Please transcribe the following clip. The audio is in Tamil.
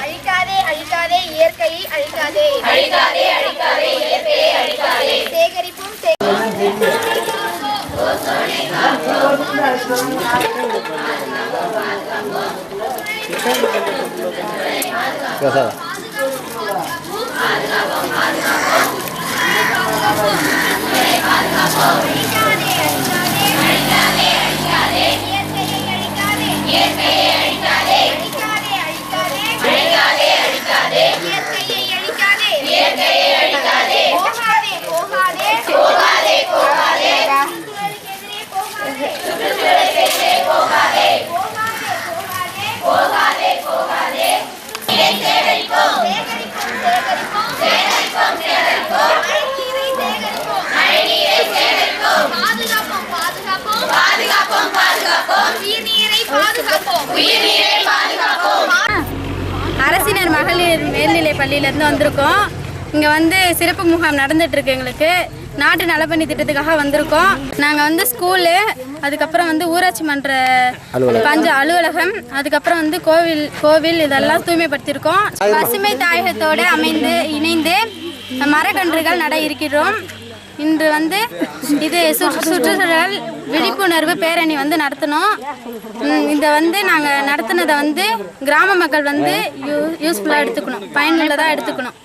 அழிக்காதே அழிக்காதே இயற்கையை அழிக்காதே அழிக்காதே. அழிக்காதே இயற்கையை அழிக்காதே சேகரிப்போம் அழிக்காதே அழிக்காதே அழிக்காதே அழிக்காதே இயற்கையை அழிக்காதே இயற்கையை அரசினர் மகளிர் மேல்நிலை பள்ளியிலேருந்து வந்திருக்கோம். இங்கே வந்து சிறப்பு முகாம் நடந்துட்டு இருக்கு எங்களுக்கு. நாட்டு நலப்பணி திட்டத்துக்காக வந்திருக்கோம். நாங்கள் வந்து ஸ்கூலு அதுக்கப்புறம் வந்து ஊராட்சி மன்ற பஞ்ச அலுவலகம் அதுக்கப்புறம் வந்து கோவில் கோவில் இதெல்லாம் தூய்மைப்படுத்தியிருக்கோம். பசுமை தாயகத்தோடு அமைந்து இணைந்து மரக்கன்றுகள் நட இருக்கிறோம். இன்று வந்து இது சுற்றுச்சூழல் விழிப்புணர்வு பேரணி வந்து நடத்தினோம் இதை வந்து நாங்கள் நடத்தினதை வந்து கிராம மக்கள் வந்து யூ யூஸ்ஃபுல்லாக எடுத்துக்கணும். பயனுள்ளதாக எடுத்துக்கணும்.